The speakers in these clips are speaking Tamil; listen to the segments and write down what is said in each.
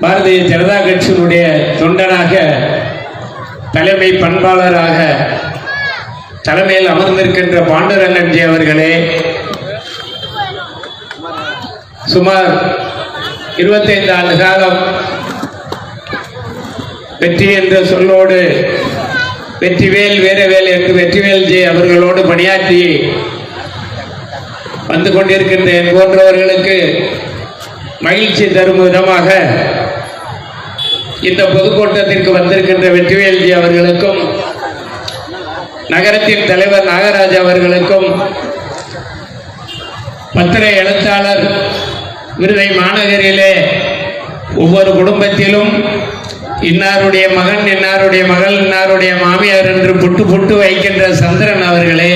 பாரதிய ஜனதா கட்சியினுடைய தொண்டனாக தலைமை பண்பாளராக தலைமையில் அமர்ந்திருக்கின்ற பாண்டுரங்கன்ஜி அவர்களே சுமார் இருபத்தைந்து ஆண்டு காலம் வெற்றி என்ற சொல்லோடு வெற்றிவேல் வீரவேல் என்று வெற்றிவேல் ஜி அவர்களோடு பணியாற்றி வந்து கொண்டிருக்கின்ற போன்றவர்களுக்கு மகிழ்ச்சி தரும் விதமாக இந்த பொதுக்கூட்டத்திற்கு வந்திருக்கின்ற வெற்றிவேல்ஜி அவர்களுக்கும் நகரத்தின் தலைவர் நாகராஜ் அவர்களுக்கும் பத்திர எழுத்தாளர் விருதை மாநகரிலே ஒவ்வொரு குடும்பத்திலும் இன்னாருடைய மகன் இன்னாருடைய மகள் இன்னாருடைய மாமியார் என்று புட்டு புட்டு வைக்கின்ற சந்திரன் அவர்களே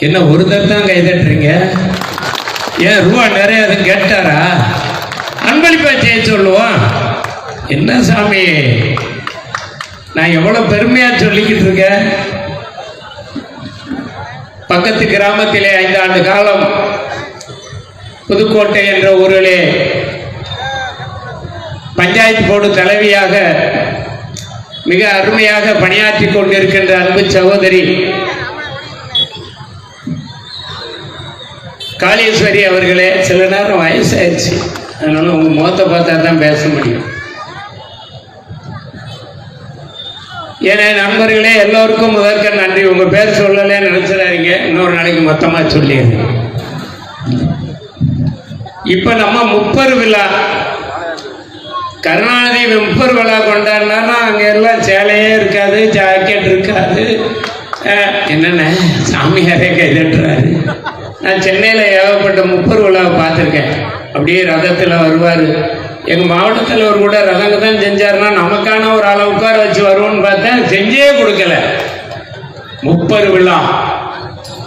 என்ன ஒருத்தர் தான் கைதட்டுறீங்க ஏன் ரூபா நிறைய அது கேட்டாரா? அன்பளிப்பா செய்ய சொல்லுவோம். என்ன சாமி? நான் எவ்வளவு பெருமையா சொல்லிக்கிட்டு இருக்கேன்? பக்கத்து கிராமத்திலே ஐந்து ஆண்டு காலம் புதுக்கோட்டை என்ற ஊரிலே பஞ்சாயத்து போர்டு தலைவியாக மிக அருமையாக பணியாற்றி கொண்டிருக்கின்ற அன்பு சகோதரி காளீஸ்வரி அவர்களே சில நேரம் வயசாயிருச்சு அதனால உங்க முகத்தை பார்த்தா தான் பேச முடியும். ஏன்னா நண்பர்களே எல்லோருக்கும் முதற்க நன்றி. உங்க பேர் சொல்லலே நினைச்சிடாதீங்க. இன்னொரு நாளைக்கு மொத்தமா சொல்லிடுறேன். இப்ப நம்ம முப்பரு விழா. கருணாநிதி முப்பர் விழா கொண்டாடினா அங்க எல்லாம் சேலையே இருக்காது ஜாக்கெட் இருக்காது. என்னென்ன? சாமியாரே கைதட்டுறாரு. நான் சென்னையில் ஏகப்பட்ட முப்பர் விழாவை பார்த்துருக்கேன். அப்படியே ரதத்தில் வருவார். எங்கள் மாவட்டத்தில் ஒரு கூட ரதங்க தான் செஞ்சாருன்னா நமக்கான ஒரு ஆளை உட்கார வச்சு வருவோம்னு பார்த்தேன் செஞ்சே கொடுக்கல. முப்பர் விழா.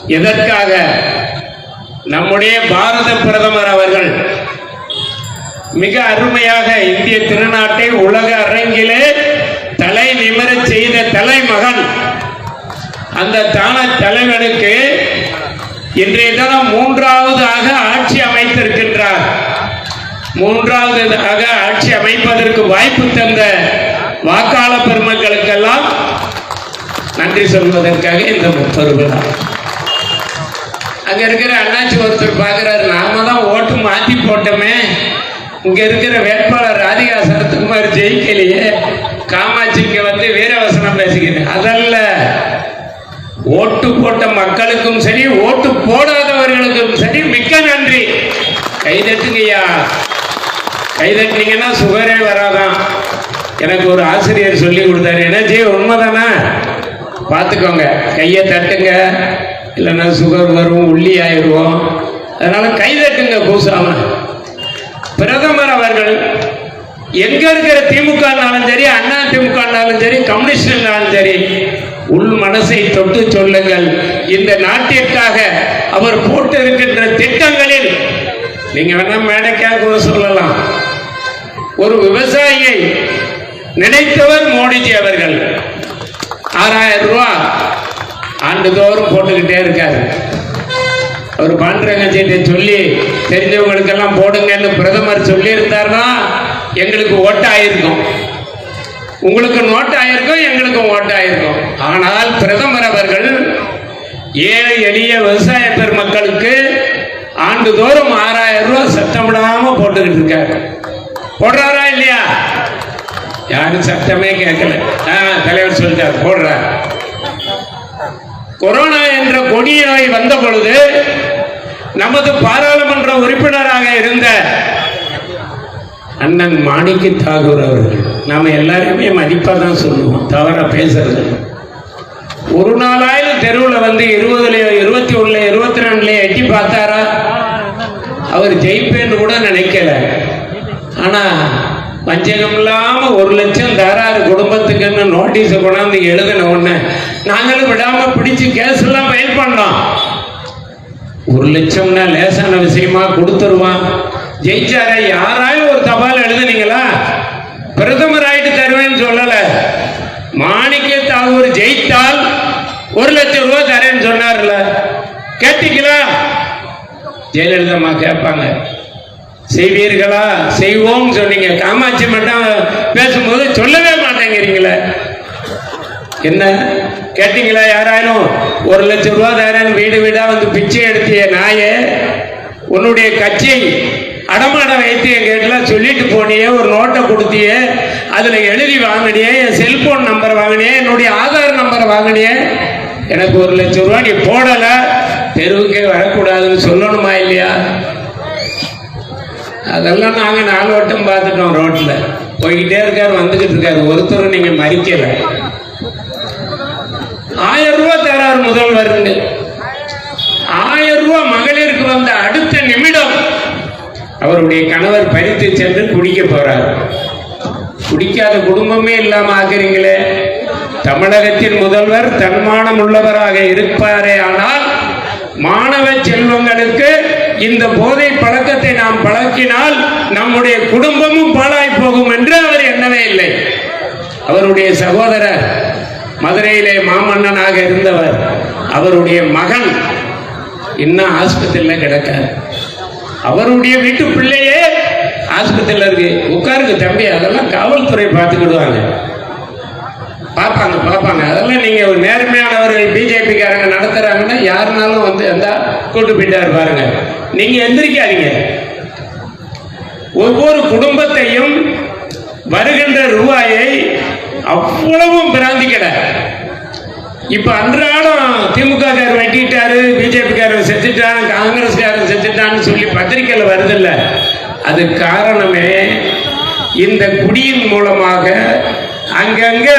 எதற்காக? நம்முடைய பாரத பிரதமர் அவர்கள் மிக அருமையாக இந்திய திருநாட்டை உலக அரங்கிலே தலை நிமிர செய்த தலைமகன். அந்த தான தலைவனுக்கு இன்றைய தினம் மூன்றாவதாக ஆட்சி அமைத்திருக்கின்றார். மூன்றாவதாக ஆட்சி அமைப்பதற்கு வாய்ப்பு தந்த வாக்காள பெருமக்களுக்கெல்லாம் நன்றி சொல்வதற்காக இந்த முப்பது அங்க இருக்கிற அண்ணாச்சி ஒருத்தர் பார்க்குறாரு நாம தான் ஓட்டு மாத்தி போட்டோமே. இங்க இருக்கிற வேட்பாளர் ராதிகா சரத்குமார் ஜெயிக்கலையே. காமாட்சி இங்க வந்து வீரவசனம் பேசிக்கிறேன் அதல்ல ஓட்டு போட்ட மக்களுக்கும் சரி ஓட்டு போடாதவர்களுக்கும் சரி மிக்க நன்றி. கைதட்டுங்கய்யா கைதட்டினீங்கன்னா சுகரே வராதான் எனக்கு ஒரு ஆசிரியர் சொல்லி கொடுத்தாரு. என்ன செய்ய உண்மைதானா? பார்த்துக்கோங்க. கையை தட்டுங்க. இல்லைன்னா சுகர் வரும் உள்ளி ஆயிடுவோம். அதனால கை தட்டுங்க கூசாம பிரதமர் அவர்கள் எங்க இருக்கிற திமுகனாலும் சரி அண்ணா திமுகனாலும் சரி கம்யூனிஸ்ட்னாலும் சரி உள் மனசை தொட்டு சொல்லுங்கள். இந்த நாட்டிற்காக அவர் போட்டு இருக்கின்ற திட்டங்களில் நீங்க வேணா மேடைக்காக கூட சொல்லலாம். ஒரு விவசாயியை நினைத்தவர் மோடிஜி அவர்கள். ஆறாயிரம் ரூபா ஆண்டுதோறும் போட்டுக்கிட்டே இருக்காரு. அவர் பாண்டரங்கஜிட்ட சொல்லி தெரிஞ்சவங்களுக்கெல்லாம் போடுங்கன்னு பிரதமர் சொல்லியிருந்தார்னா எங்களுக்கு ஓட்டாயிருக்கும். ஆயிருக்கும் உங்களுக்கு நோட்டாயிருக்கும் எங்களுக்கும் ஓட்டாயிருக்கும் ஆனால் பிரதமர் அவர்கள் ஏழை எளிய விவசாய பெருமக்களுக்கு ஆண்டுதோறும் ஆறாயிரம் ரூபாய் சத்தமிடாம போட்டுக்கிட்டு இருக்காரு. போடுறாரா இல்லையா? யாரும் சத்தமே கேட்கல. ஆ, தலைவர் சொல்லிட்டார் போடுறார் கொரோனா என்ற கொடிய நோய் வந்த பொழுது நமது பாராளுமன்ற உறுப்பினராக இருந்த அண்ணன் மாணிக்க தாகூர் அவர்கள் நாம எல்லாரையுமே மதிப்பாக தான் சொல்லுவோம் தவறா பேசுறது ஒரு நாளாயிரம் தெருவில் வந்து இருபதுலையோ இருபத்தி ஒன்றுல இருபத்தி ரெண்டுலையோ எட்டி பார்த்தாரா? அவர் ஜெயிப்பேன்னு கூட நினைக்கல. ஆனால் வஞ்சகம் இல்லாமல் ஒரு லட்சம் தராரு குடும்பத்துக்குன்னு நோட்டீஸை கொண்டாந்து எழுதின உடனே நாங்களும் விடாமல் பிடிச்சி கேஸ் எல்லாம் ஃபைல் பண்ணோம். ஒரு லட்சம்னா லேசான விஷயமா கொடுத்துருவான். ஜெயிச்சார? யாராலும் ஒரு தபால் எழுதுனீங்களா? பிரதமர் ஆயிட்டு தருவேன்னு சொல்லல. மாணிக்க தாகூர் ஜெயித்தால் ஒரு லட்சம் ரூபாய் தரேன்னு சொன்னார்ல. கேட்டீங்களா? ஜெயலலிதா அம்மா கேட்பாங்க. செய்வீர்களா? செய்வோம் சொன்னீங்க. காமாட்சி மட்டும் பேசும்போது சொல்லவே மாட்டேங்கிறீங்களே. என்ன? கேட்டீங்களா யாராயிலும் ஒரு லட்சம் ரூபா தரேன் வீடு வீடா வந்து பிச்சை எடுத்திய நாயே உன்னுடைய கட்சி அடமானம் வைத்து எங்க சொல்லிட்டு போனியே ஒரு நோட்டை கொடுத்தியே அதுல எழுதி வாங்கினியே என் செல்போன் நம்பர் வாங்கினியே என்னுடைய ஆதார் நம்பர் வாங்கினியே. எனக்கு ஒரு லட்சம் ரூபா நீ போடல. தெருவுக்கே வரக்கூடாதுன்னு சொல்லணுமா இல்லையா? அதெல்லாம் நாங்க நாலு வட்டம் பார்த்துட்டோம் ரோட்ல. போய்கிட்டே இருக்காரு வந்துகிட்டு இருக்காரு. ஒருத்தரும் நீங்க மறிக்கல ஆயிரம் ரூபாய் தராரு முதல்வர் ஆயிரம் ரூபாய் மகளிருக்கு வந்த அடுத்த நிமிடம் அவருடைய கணவர் பறித்து சென்று குடிக்க போறார். குடிக்காத குடும்பமே இல்லாம ஆக்குறீங்களே. தமிழகத்தின் முதல்வர் தன்மானம் உள்ளவராக இருப்பாரே ஆனால் மாணவ செல்வங்களுக்கு இந்த போதை பழக்கத்தை நாம் பழக்கினால் நம்முடைய குடும்பமும் பாழாய் போகும் என்று அவர் எண்ணவே இல்லை. அவருடைய சகோதரர் மதுரையிலே மாமன்னனாக இருந்தவர். அவருடைய மகன் இன்னும் ஆஸ்பத்திரியில் கிடக்கார். அவருடைய வீட்டு பிள்ளையே ஆஸ்பத்திரியில் இருக்கு. உட்காருங்க தம்பி அதெல்லாம் காவல்துறை பார்த்துக்கிடுவாங்க. பார்ப்பாங்க பார்ப்பாங்க. அதெல்லாம் நீங்க ஒரு நேர்மையானவர்கள் பிஜேபிக்காரங்க நடத்துறாங்கன்னா யாருனாலும் வந்து எந்த கூட்டு போயிட்டாரு பாருங்க. நீங்க எந்திரிக்காதீங்க. ஒவ்வொரு குடும்பத்தையும் வருகின்ற ரூபாயை அவ்வளவும் பிராந்திக்கட இப்ப அன்றாடம் திமுக காரர் வெட்டிட்டாரு பிஜேபி காரர் செத்துட்டான் காங்கிரஸ் காரர் செத்துட்டான்னு சொல்லி பத்திரிக்கையில வருதில்ல. அது காரணமே இந்த குடியின் மூலமாக அங்கங்க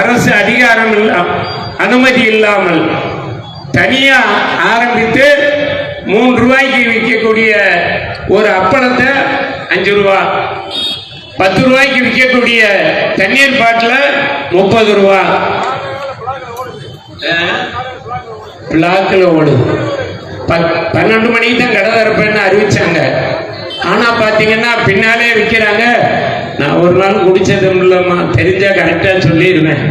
அரசு அதிகாரம் இல்லா அனுமதி இல்லாமல் தனியா ஆரம்பித்து மூன்று ரூபாய்க்கு விற்கக்கூடிய ஒரு அப்பளத்தை அஞ்சு ரூபா பத்து ரூபாய்க்கு விற்கக்கூடிய தண்ணீர் பாட்டில் முப்பது ரூபா. பிளாக்கில் ஓடுது பத் பன்னெண்டு மணிக்கு தான் கடை திறப்பேன்னு அறிவிச்சாங்க. ஆனா பாத்தீங்கன்னா பின்னாலே விற்கிறாங்க நான் ஒரு நாள் குடிச்சதும் இல்லைம்மா தெரிஞ்சா கரெக்டா சொல்லிடுவேன்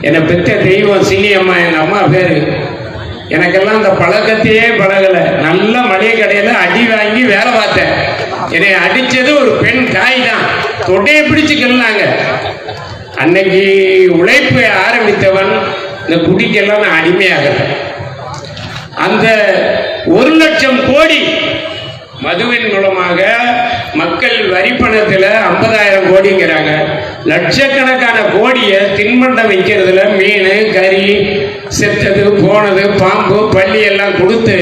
என்னை பெத்த தெய்வம் சினி அம்மா எங்க அம்மா பேரு. எனக்கெல்லாம் அந்த பழக்கத்தையே பழகல. நல்ல மளிகை கடையில அடி வாங்கி வேலை பார்த்தேன். என்னை அடிச்சது ஒரு பெண் காய் தான். தொட்டையை பிடிச்சு கிள்ளாங்க. அன்னைக்கு உழைப்பை ஆரம்பித்தவன் இந்த குடிக்கெல்லாம் நான் அடிமையாகிறேன் அந்த ஒரு லட்சம் கோடி மதுவின் மூலமாக மக்கள் வரி பணத்தில் ஐம்பதாயிரம் கோடிங்கிறாங்க. லட்சக்கணக்கான கோடியை தின்பண்டம் வைக்கிறதுல மீன் கறி செத்தது போனது பாம்பு பள்ளி எல்லாம் கொடுத்து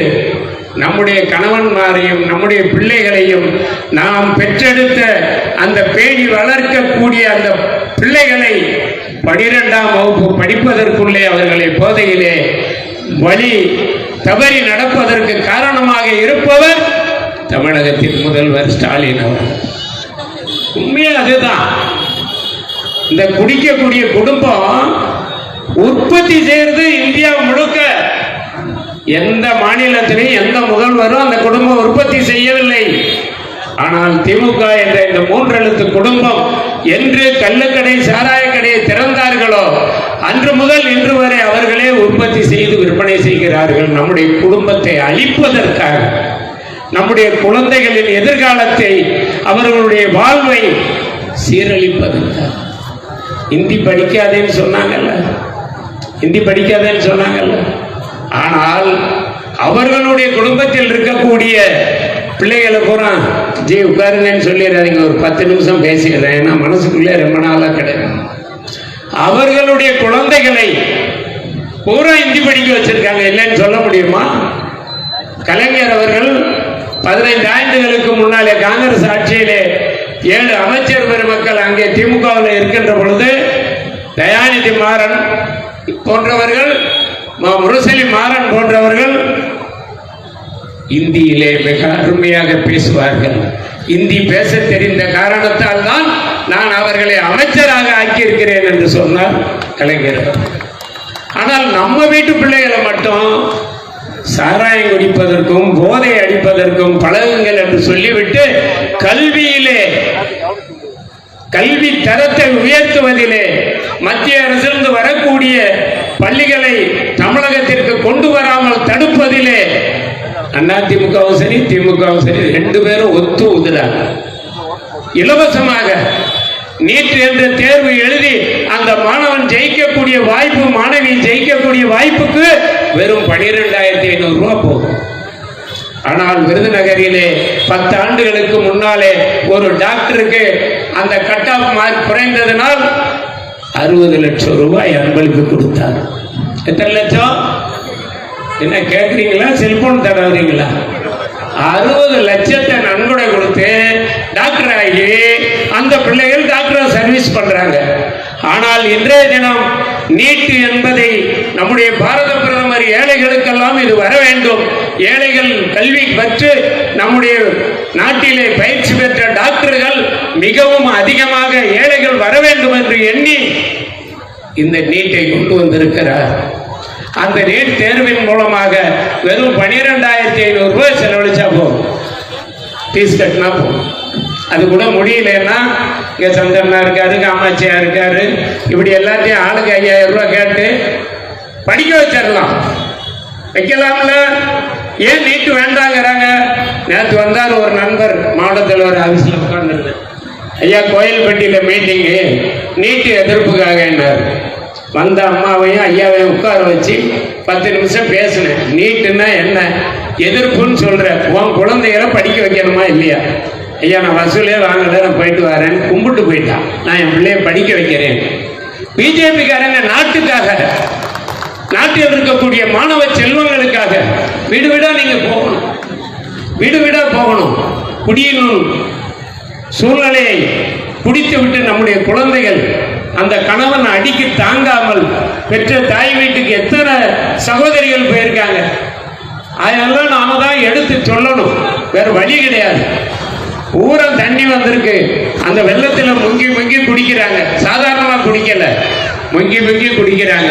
நம்முடைய கணவன்மாரையும் நம்முடைய பிள்ளைகளையும் நாம் பெற்றெடுத்த அந்த பேணி வளர்க்கக்கூடிய அந்த பிள்ளைகளை பனிரெண்டாம் வகுப்பு படிப்பதற்குள்ளே அவர்களை போதையிலே வழி தவறி நடப்பதற்கு காரணமாக இருப்பவர் தமிழகத்தின் முதல்வர் ஸ்டாலின் அவர் உண்மையே அதுதான். இந்த குடிக்கக்கூடிய குடும்பம் உற்பத்தி செய்யறது இந்தியா முழுக்க. எந்த மாநிலத்திலையும் எந்த முதல்வரும் அந்த குடும்பம் உற்பத்தி செய்யவில்லை. ஆனால் திமுக என்ற இந்த மூன்றெழுத்து குடும்பம் என்று கள்ளுக்கடை சாராய கடையை திறந்தார்களோ? அன்று முதல் இன்று வரை அவர்களே உற்பத்தி செய்து விற்பனை செய்கிறார்கள். நம்முடைய குடும்பத்தை அழிப்பதற்காக நம்முடைய குழந்தைகளின் எதிர்காலத்தை அவர்களுடைய வாழ்வை சீரழிப்பதற்காக. இந்தி படிக்காதேன்னு சொன்னாங்கல்ல? இந்தி படிக்காதேன்னு சொன்னாங்கல்ல? ஆனால் அவர்களுடைய குடும்பத்தில் இருக்கக்கூடிய பிள்ளைகளை பூரா ஜி உட்காருங்கன்னு சொல்லிடுறாங்க ஒரு பத்து நிமிஷம் பேசிடுறேன். ஏன்னா மனசுக்குள்ளே ரொம்ப நாளாக கிடையாது அவர்களுடைய குழந்தைகளை பூரா இந்தி படிக்க வச்சிருக்காங்க. இல்லைன்னு சொல்ல முடியுமா? கலைஞர் அவர்கள் பதினைந்து ஆண்டுகளுக்கு முன்னாலே காங்கிரஸ் ஆட்சியிலே ஏழு அமைச்சர் பெருமக்கள் அங்கே திமுகவில் இருக்கின்ற பொழுது தயாநிதி மாறன் போன்றவர்கள் முரசலி மாறன் போன்றவர்கள் இந்தியிலே மிக அருமையாக பேசுவார்கள். இந்தி பேச தெரிந்த காரணத்தால் தான் நான் அவர்களை அமைச்சராக ஆக்கியிருக்கிறேன் என்று சொன்னார் கலைஞர். ஆனால் நம்ம வீட்டு பிள்ளைகளை மட்டும் சாராயம் குடிப்பதற்கும் போதை அடிப்பதற்கும் பழகுங்கள் என்று சொல்லிவிட்டு கல்வியிலே கல்வி தரத்தை உயர்த்துவதிலே மத்திய அரசிலிருந்து வரக்கூடிய பள்ளிகளை தமிழகத்திற்கு கொண்டு வராமல் தடுப்பதிலே அண்ணா திமுகவும் சரி திமுகவும் சரி ரெண்டு பேரும் ஒத்து உதுறாங்க இலவசமாக நீட் என்ற தேர்வு எழுதி அந்த மாணவன் ஜெயிக்கக்கூடிய வாய்ப்பு மாணவி ஜெயிக்கக்கூடிய வாய்ப்புக்கு வெறும் பனிரெண்டாயிரத்தி ஐநூறு ரூபா போகும் ஆனால் விருதுநகரிலே பத்து ஆண்டுகளுக்கு முன்னாலே ஒரு டாக்டருக்கு அந்த கட் ஆஃப் மார்க் குறைந்ததனால் அறுபது லட்சம் ரூபாய் அன்பளிப்பு கொடுத்தார். எத்தனை லட்சம்? என்ன கேட்குறீங்களா செல்போன் தடவுறீங்களா? அறுபது லட்சத்தை நன்கொடை கொடுத்து டாக்டர் ஆகி அந்த பிள்ளைகள் டாக்டர் சர்வீஸ் பண்றாங்க. ஆனால் இன்றைய தினம் நீட்டு என்பதை நம்முடைய பாரத பிரதமர் ஏழைகளுக்கெல்லாம் இது வர வேண்டும். ஏழைகள் கல்வி பற்று நம்முடைய நாட்டிலே பயிற்சி பெற்ற டாக்டர்கள் மிகவும் அதிகமாக ஏழைகள் வர வேண்டும் என்று எண்ணி இந்த நீட்டை கொண்டு வந்திருக்கிறார். அந்த நீட் தேர்வின் மூலமாக வெறும் பனிரெண்டாயிரத்தி ஐநூறு ரூபாய் செலவழிச்சா போதும். ஃபீஸ் கட்டினா போதும். அது கூட முடியலன்னா இங்கே சந்தனா இருக்காரு காமாட்சியா இருக்காரு இப்படி எல்லாத்தையும் ஆளுக்கு ஐயாயிரம் ரூபாய் கேட்டு படிக்க வச்சிடலாம். வைக்கலாம்ல? ஏன் நீட்டு வேண்டாங்கிறாங்க? நேற்று வந்தார் ஒரு நண்பர் மாவட்ட தலைவர் ஆஃபீஸில் உட்காந்துருந்தேன் ஐயா கோயில்பட்டியில் மீட்டிங்கு நீட்டு எதிர்ப்புக்காக என்னார் வந்த அம்மாவையும் ஐயாவையும் உட்கார வச்சு பத்து நிமிஷம் பேசினேன். நீட்டுன்னா என்ன? எதிர்ப்புன்னு சொல்கிற உன் குழந்தைகளை படிக்க வைக்கணுமா இல்லையா? ஐயா நான் வசூலே வாங்கல நான் போயிட்டு வரேன்னு கும்பிட்டு போயிட்டான் நான் என் பிள்ளைய படிக்க வைக்கிறேன். பிஜேபிக்காரங்க நாட்டுக்காக நாட்டில் இருக்கக்கூடிய மாணவ செல்வங்களுக்காக வீடு நீங்கள் போகணும். வீடு வீடா போகணும். குடியினும் சூழ்நிலையை குடித்து விட்டு நம்முடைய குழந்தைகள் அந்த கணவன் அடிக்கு தாங்காமல் பெற்ற தாய் வீட்டுக்கு எத்தனை சகோதரிகள் போயிருக்காங்க? அதெல்லாம் நாம தான் எடுத்து சொல்லணும். வேற வழி கிடையாது. ஊரம் தண்ணி வந்திருக்கு. அந்த வெள்ளத்தில் முங்கி முங்கி குடிக்கிறாங்க. சாதாரணமாக குடிக்கல. முங்கி முங்கி குடிக்கிறாங்க.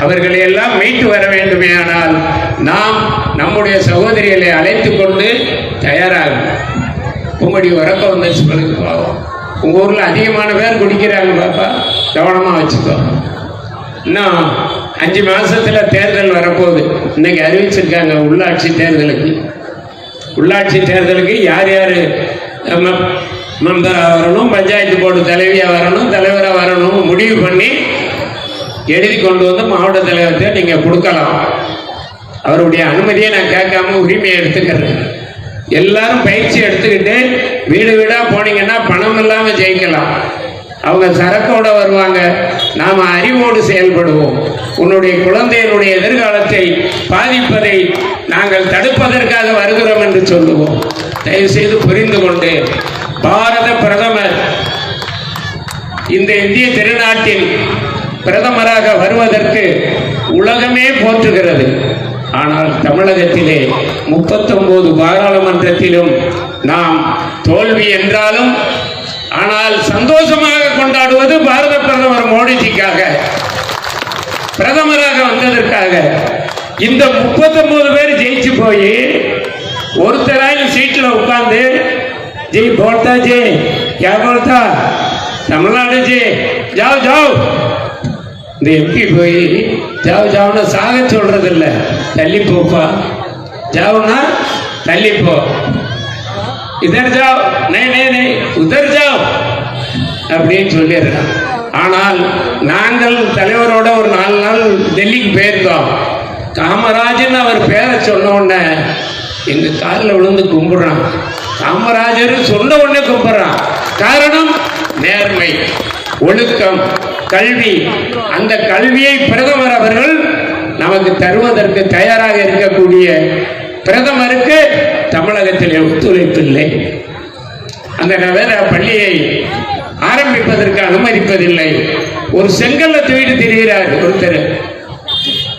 அவர்களை எல்லாம் மீட்டு வர வேண்டுமே ஆனால் நாம் நம்முடைய சகோதரிகளை அழைத்து கொண்டு தயாராகும். உங்களுடைய உறக்கம் வந்து சொல்லுங்க பாவம். உங்கள் ஊரில் அதிகமான பேர் குடிக்கிறாங்க பாப்பா. கவனமாக வச்சுக்கோ. இன்னும் அஞ்சு மாசத்துல தேர்தல் வரப்போகுது. இன்னைக்கு அறிவிச்சிருக்காங்க உள்ளாட்சி தேர்தலுக்கு. உள்ளாட்சி தேர்தலுக்கு யார் யார் மெம்பராக வரணும் பஞ்சாயத்து போர்டு தலைவியாக வரணும் தலைவராக வரணும் முடிவு பண்ணி எழுதி கொண்டு வந்து மாவட்ட தலைவர்கிட்ட நீங்கள் கொடுக்கலாம். அவருடைய அனுமதியை நான் கேட்காம உரிமையை எடுத்துக்கிறேன். எல்லாரும் பயிற்சி எடுத்துக்கிட்டு வீடு வீடாக போனீங்கன்னா பணம் இல்லாமல் ஜெயிக்கலாம். அவங்க சரக்கோட வருவாங்க. நாம் அறிவோடு செயல்படுவோம். உன்னுடைய குழந்தையினுடைய எதிர்காலத்தை பாதிப்பதை நாங்கள் தடுப்பதற்காக வருகிறோம் என்று சொல்லுவோம். தயவுசெய்து புரிந்து கொண்டு பாரத பிரதமர் இந்த இந்திய திருநாட்டில் பிரதமராக வருவதற்கு உலகமே போற்றுகிறது. ஆனால் தமிழகத்திலே முப்பத்தொன்பது பாராளுமன்றத்திலும் நாம் தோல்வி என்றாலும் ஆனால் சந்தோஷமாக கொண்டாடுவது பாரத பிரதமர் மோடிஜிக்காக. பிரதமராக வந்ததற்காக. இந்த முப்பத்தொன்பது பேர் ஜெயிச்சு போய் ஒருத்தராயும் சீட்டில் உட்கார்ந்து ஜெய் போட்டா ஜே கே போட்டா தமிழ்நாடு ஜே ஜாவ் ஜாவ். இந்த எம்பி போய் ஜாவ் ஜாவ்னு சாக சொல்றது இல்லை தள்ளி போப்பா. ஜாவ்னா தள்ளிப்போ இதர் ஜாவ் நே நே நே உதர் ஜாவ் அப்படின்னு சொல்லிடுறான். ஆனால் நாங்கள் தலைவரோட ஒரு நாலு நாள் டெல்லிக்கு போயிருந்தோம். காமராஜன் அவர் பேரை சொன்ன உடனே எங்கள் காலில் விழுந்து கும்பிட்றான். காமராஜர் சொன்ன உடனே கும்பிட்றான். காரணம் நேர்மை ஒழுக்கம் கல்வி. அந்த கல்வியை பிரதமர் அவர்கள் நமக்கு தருவதற்கு தயாராக இருக்கக்கூடிய பிரதமருக்கு தமிழகத்தில் ஒத்துழைப்பில்லை. அந்த நகர பள்ளியை ஆரம்பிப்பதற்கு அனுமதிப்பதில்லை. ஒரு செங்கல்ல தூக்கிட்டு திரிகிறார் ஒருத்தர்.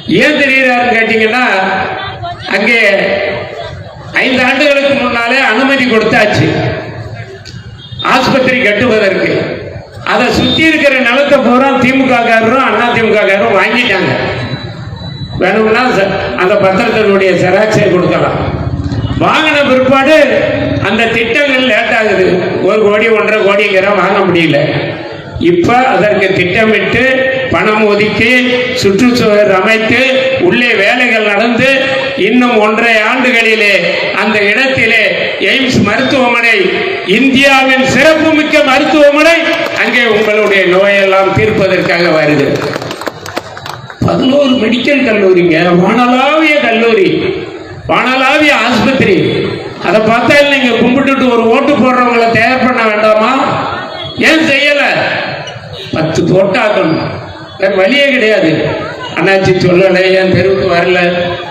ஏன் தெரிகிறாருன்னு கேட்டீங்கன்னா அங்கே ஐந்து ஆண்டுகளுக்கு முன்னாலே அனுமதி கொடுத்தாச்சு. ஆஸ்பத்திரி கட்டுவதற்கு. அதை சுத்தி இருக்கிற நிலத்தை பூரா திமுக காரரும் அண்ணா திமுக காரரும் வாங்கிட்டாங்க. வேணும்னா ச- அந்த பத்திரத்தினுடைய செராக்ஸை கொடுக்கலாம். வாங்கின பிற்பாடு அந்த திட்டங்கள் லேட் ஆகுது. ஒரு கோடி ஒன்றரை கோடிங்கிற வாங்க முடியல. இப்ப அதற்கு திட்டமிட்டு பணம் ஒதுக்கி சுற்றுச்சூழல் அமைத்து உள்ளே வேலைகள் நடந்து இன்னும் ஒன்றரை ஆண்டுகளிலே அந்த இடத்திலே எய்ம்ஸ் மருத்துவமனை இந்தியாவின் சிறப்புமிக்க மருத்துவமனை அங்கே உங்களுடைய நோயெல்லாம் தீர்ப்பதற்காக வருது. பதினோரு மெடிக்கல் கல்லூரிங்க வானளாவிய கல்லூரி. வானளாவிய ஆஸ்பத்திரி. அதை பார்த்தா நீங்க கும்பிட்டுட்டு ஒரு ஓட்டு போடுறவங்களை தயார் பண்ண வேண்டாமா? ஏன் செய்யல? பத்து தோட்டாக்கணும் வேற வழியே கிடையாது. அண்ணாச்சி சொல்லலை என் தெருவுக்கு வரல.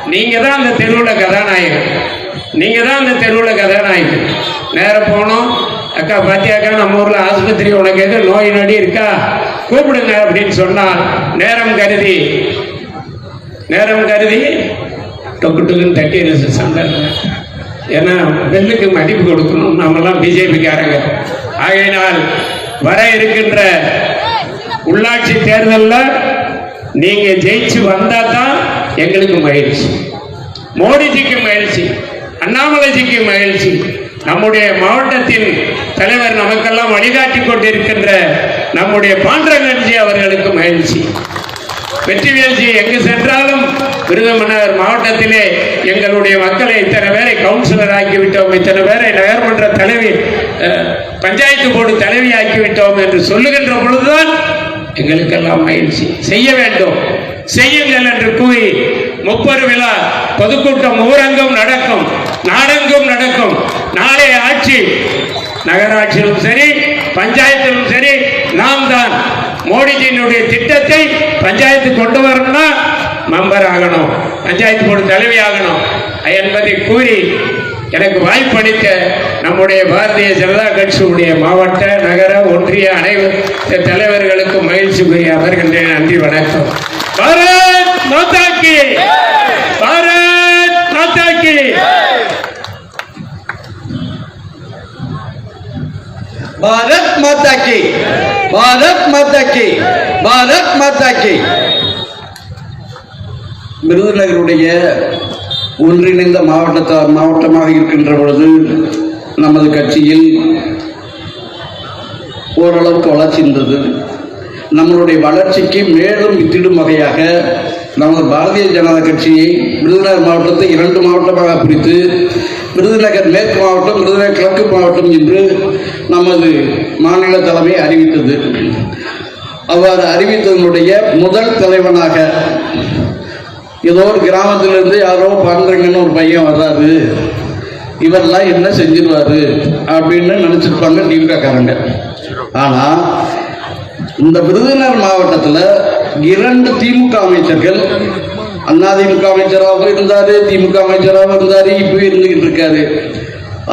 நீங்க தான் அந்த தெருவில் கதாநாயகன். நீங்க தான் அந்த தெருவில் கதாநாயகன். நேரம் போனோம். அக்கா பாத்தியாக்கா நம்ம ஊரில் ஆஸ்பத்திரி உனக்கு எது? நோய் நொடி இருக்கா? கூப்பிடுங்க அப்படின்னு சொன்னால் நேரம் கருதி. நேரம் கருதி. டொக்கு டொக்குன்னு தட்டி சண்டை? ஏன்னா பெல்லுக்கு மதிப்பு கொடுக்கணும். நம்மெல்லாம் பிஜேபிக்காரங்க. ஆகையினால் வர இருக்கின்ற உள்ளாட்சி தேர்தலில் நீங்கள் ஜெயிச்சு வந்தால் தான் எங்களுக்கு மகிழ்ச்சி. மோடிஜிக்கு மகிழ்ச்சி அண்ணாமலைஜிக்கு மகிழ்ச்சி. நம்முடைய மாவட்டத்தின் தலைவர் நமக்கெல்லாம் வழிகாட்டி கொண்டிருக்கின்ற நம்முடைய பாண்டரங்கன்ஜி அவர்களுக்கு மகிழ்ச்சி. வெற்றிவேல்ஜி எங்கு சென்றாலும் விருதுமன்னர் மாவட்டத்திலே எங்களுடைய மக்களை இத்தனை பேரை கவுன்சிலர் ஆக்கிவிட்டோம் இத்தனை பேரை நகர்மன்ற தலைவி பஞ்சாயத்து போர்டு தலைவி ஆக்கிவிட்டோம் என்று சொல்லுகின்ற பொழுதுதான் எங்களுக்கெல்லாம் மகிழ்ச்சி. செய்ய வேண்டும். செய்யுங்கள் என்று கூறி முப்பது விழா பொதுக்கூட்டம் ஊரங்கும் நடக்கும் நாடெங்கும் நடக்கும். நாளை ஆட்சி நகராட்சியிலும் சரி பஞ்சாயத்திலும் சரி நாம் தான் மோடிஜியினுடைய திட்டத்தை பஞ்சாயத்து கொண்டு வரணும்னா மெம்பர் ஆகணும். பஞ்சாயத்து போர்டு தலைவி ஆகணும். என்பதை கூறி எனக்கு வாய்ப்பளித்த நம்முடைய பாரதிய ஜனதா கட்சியுடைய மாவட்ட நகர ஒன்றிய அனைவரு தலைவர்களுக்கு மகிழ்ச்சி கூறி அமர்கின்றேன் நன்றி வணக்கம். பாரத் மாதா கி பாரத் மாதா கி பாரத் மாதா கி. பாரத் மாதா கி. பாரத் மாதா கி. விருதுநகருடைய ஒன்றிணைந்த மாவட்ட மாவட்டமாக இருக்கின்ற பொழுது நமது கட்சியில் ஓரளவுக்கு வளர்ச்சி இருந்தது. நம்மளுடைய வளர்ச்சிக்கு மேலும் வித்திடும் வகையாக நமது பாரதிய ஜனதா கட்சியை விருதுநகர் மாவட்டத்தை இரண்டு மாவட்டமாக பிரித்து விருதுநகர் மேற்கு மாவட்டம் விருதுநகர் கிழக்கு மாவட்டம் என்று நமது மாநில தலைமை அறிவித்தது. அவ்வாறு அறிவித்ததனுடைய முதல் தலைவனாக ஏதோ ஒரு கிராமத்திலிருந்து யாரோ பாண்டரங்கன்னு ஒரு பையன் வர்றாரு. இவரெல்லாம் என்ன செஞ்சிருவாரு அப்படின்னு நினச்சிருப்பாங்க டிவிகாக்காரங்க ஆனால் இந்த விருதுநகர் மாவட்டத்தில் இரண்டு திமுக அமைச்சர்கள் அதிமுக அமைச்சராகவும் இருந்தார் திமுக அமைச்சராகவும் இருந்தாரு இப்போ இருந்துகிட்டு இருக்காரு.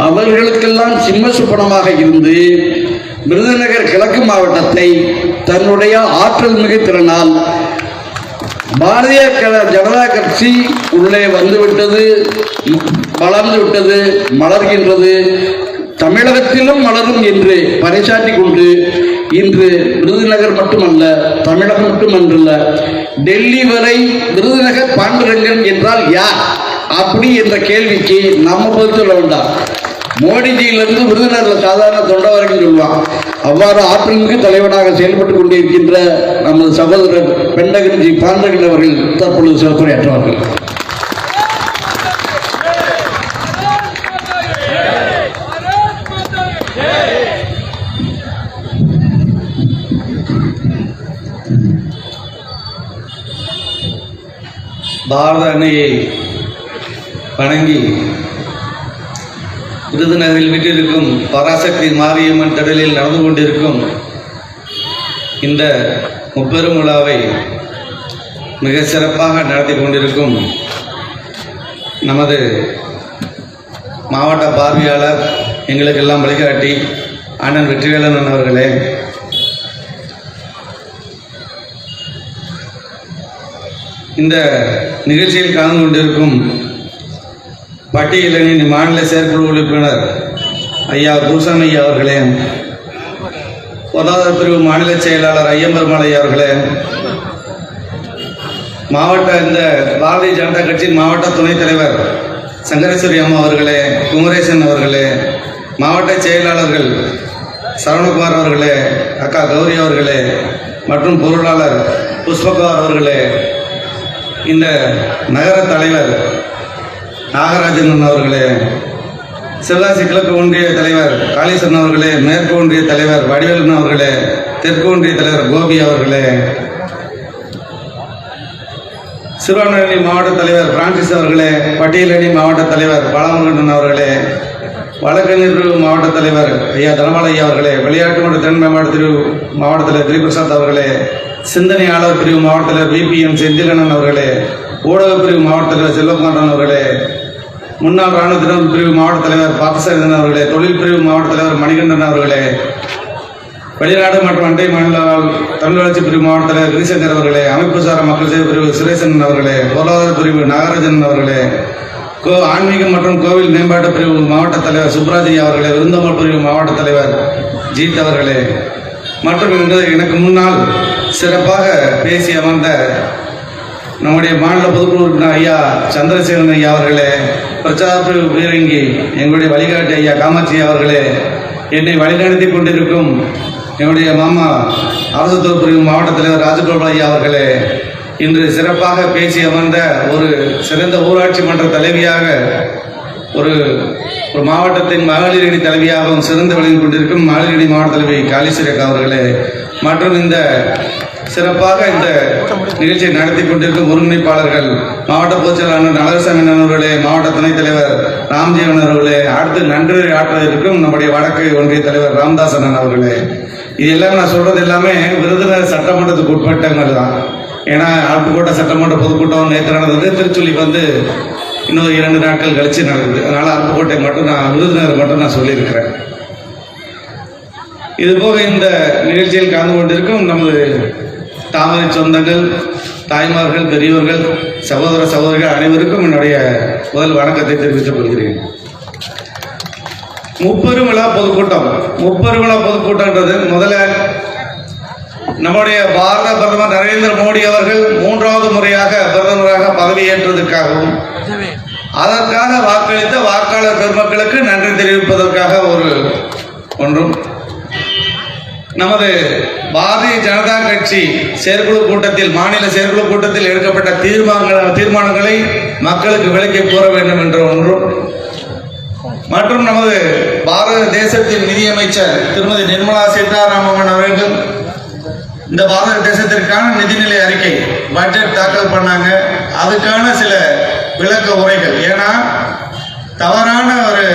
அவர்களுக்கெல்லாம் சிம்ம சுப்பனமாக இருந்து விருதுநகர் கிழக்கு மாவட்டத்தை தன்னுடைய ஆற்றல் மிகு திறனால் பாரதிய ஜனதா கட்சி உள்ளே வந்துவிட்டது வளர்ந்து விட்டது மலர்கின்றது. தமிழகத்திலும் மலரும் என்று பறைசாற்றி கொண்டு இன்று விருதுநகர் மட்டுமல்ல தமிழகம் மட்டுமன்றல்ல டெல்லி வரை விருதுநகர் பாண்டுரங்கன் என்றால் யார்? அப்படி என்ற கேள்விக்கு நம்ம பதில் சொல்ல வேண்டாம். மோடிஜியிலிருந்து விருதுநகர்ல சாதாரண தொண்டவர்கள் சொல்லுவான் அவ்வாறு ஆற்றல்மிகு தலைவனாக செயல்பட்டு கொண்டிருக்கின்ற நமது சகோதரர் பெண்டகன்ஜி பாண்டகன் அவர்கள் தற்பொழுது சிறப்புரையாற்றுவார்கள். பாரத அன்னையை வணங்கி விருதுநகரில் விட்டிருக்கும் பராசக்தி மாரியம்மன் திடலில் நடந்து கொண்டிருக்கும் இந்த முப்பெரும் விழாவை மிக சிறப்பாக நடத்தி கொண்டிருக்கும் நமது மாவட்ட பார்வையாளர் எங்களுக்கெல்லாம் வழிகாட்டி அண்ணன் வெற்றிவேலன் அவர்களே இந்த நிகழ்ச்சியில் கலந்து கொண்டிருக்கும் பட்டியலின் மாநில செயற்குழு உறுப்பினர் ஐயா பூசன் ஐயா அவர்களே பொருளாதார பிரிவு மாநில செயலாளர் ஐயம்பெருமாள் ஐயா அவர்களே மாவட்ட இந்த பாரதிய ஜனதா கட்சியின் மாவட்ட துணைத் தலைவர் சங்கரேஸ்வரி அம்மா அவர்களே குமரேசன் அவர்களே மாவட்ட செயலாளர்கள் சரவணகுமார் அவர்களே அக்கா கௌரி அவர்களே மற்றும் பொருளாளர் புஷ்பகுமார் அவர்களே இந்த நகர தலைவர் நாகராஜன் அவர்களே சிவகாசி கிழக்கு ஒன்றிய தலைவர் காளீஸ்வரன் அவர்களே மேற்கு ஒன்றிய தலைவர் வடிவேலன் அவர்களே தெற்கு ஒன்றிய தலைவர் கோபி அவர்களே சிறுவனி மாவட்ட தலைவர் பிரான்சிஸ் அவர்களே பட்டியலணி மாவட்ட தலைவர் பாலமுருகன் அவர்களே வழக்கறிஞர் பிரிவு மாவட்ட தலைவர் ஐயா தனபால ஐயா அவர்களே விளையாட்டு மற்றும் திறன் மேம்பாடு பிரிவு மாவட்ட தலைவர் திரிபிரசாத் அவர்களே சிந்தனையாளர் பிரிவு மாவட்ட தலைவர் விபிஎம் செந்திலண்ணன் அவர்களே ஊடக பிரிவு மாவட்ட தலைவர் செல்வகுமாரன் அவர்களே முன்னாள் ராணுவ தினம் பிரிவு மாவட்ட தலைவர் பார்த்தசாரதன் அவர்களே தொழில் பிரிவு மாவட்ட தலைவர் மணிகண்டன் அவர்களே வெளிநாடு மற்றும் அண்டை மாநில தமிழ் வளர்ச்சி பிரிவு மாவட்ட தலைவர் கிரிசங்கர் அவர்களே அமைப்பு சாரா மக்கள் சேவை பிரிவு சுரேசன் அவர்களே பொருளாதார பிரிவு நாகராஜன் அவர்களே கோ ஆன்மீகம் மற்றும் கோவில் மேம்பாட்டு பிரிவு மாவட்ட தலைவர் சுப்ராஜி அவர்களே விருந்தமல் பிரிவு மாவட்ட தலைவர் ஜீத் அவர்களே. மற்றும் இன்று எனக்கு முன்னால் சிறப்பாக பேசி அமர்ந்த நம்முடைய மாநில பொதுக்குழு உறுப்பினர் ஐயா சந்திரசேகரன் ஐயா அவர்களே பிரச்சார பிரிவு பீரங்கி எங்களுடைய வழிகாட்டி ஐயா காமாட்சி அவர்களே என்னை வழிநடத்தி கொண்டிருக்கும் என்னுடைய மாமா அரசு பிரிவு மாவட்ட தலைவர் ராஜகோபால் ஐயா அவர்களே இன்று சிறப்பாக பேசி அமர்ந்த ஒரு சிறந்த ஊராட்சி மன்ற தலைவியாக ஒரு ஒரு மாவட்டத்தின் மகளிர் அணி தலைவியாகவும் சிறந்து விளங்கிக் கொண்டிருக்கும் மகளிர் அணி மாவட்ட தலைவி காளீஸ்வரக்கா அவர்களே மற்றும் இந்த சிறப்பாக இந்த நிகழ்ச்சியை நடத்தி கொண்டிருக்கும் ஒருங்கிணைப்பாளர்கள் மாவட்ட பொதுச்செயலாளர் நலரசாமி அவர்களே மாவட்ட துணைத் தலைவர் ராம்ஜீவன் அவர்களே அடுத்து நன்றி ஆற்ற இருக்கும் நம்முடைய வடக்கு ஒன்றிய தலைவர் ராமதாசன் அவர்களே. இது எல்லாம் நான் சொல்றது எல்லாமே விருதுநகர் சட்டமன்றத்துக்கு உட்பட்டவங்க தான். ஏன்னா அருப்புக்கோட்டை சட்டமன்ற பொதுக்கூட்டம் நேற்று நடந்தது. திருச்சுள்ளிக்கு வந்து இன்னும் இரண்டு நாட்கள் கழிச்சு நடந்தது. அதனால அருப்புக்கோட்டை மட்டும் நான் விருதுநகர் மட்டும் நான் சொல்லியிருக்கிறேன். இது போக இந்த நிகழ்ச்சியில் கலந்து கொண்டிருக்கும் நமது தாமரை சொந்தங்கள் தாய்மார்கள் பெரியவர்கள் சகோதர சகோதரிகள் அனைவருக்கும் என்னுடைய முதல் வணக்கத்தை தெரிவித்துக் கொள்கிறேன். முப்பெருமிழா பொதுக்கூட்டம். முப்பெருமிழா பொதுக்கூட்டம்ன்றது முதல்ல நம்முடைய பாரத பிரதமர் நரேந்திர மோடி அவர்கள் மூன்றாவது முறையாக பிரதமராக பதவியேற்றதற்காகவும் அதற்காக வாக்களித்த வாக்காளர் பெருமக்களுக்கு நன்றி தெரிவிப்பதற்காக ஒரு ஒன்றும். நமது பாரதிய ஜனதா கட்சி செயற்குழு கூட்டத்தில் மாநில செயற்குழு கூட்டத்தில் எடுக்கப்பட்ட தீர்மானங்கள் தீர்மானங்களை மக்களுக்கு விளக்கி கூற வேண்டும் என்ற ஒன்றும். மற்றும் நமது பாரத தேசத்தின் நிதியமைச்சர் திருமதி நிர்மலா சீதாராமன் அவர்கள் இந்த பாரத தேசத்திற்கான நிதிநிலை அறிக்கை பட்ஜெட் தாக்கல் பண்ணாங்க. அதுக்கான சில விளக்க உரைகள். ஏன்னா தவறான ஒரு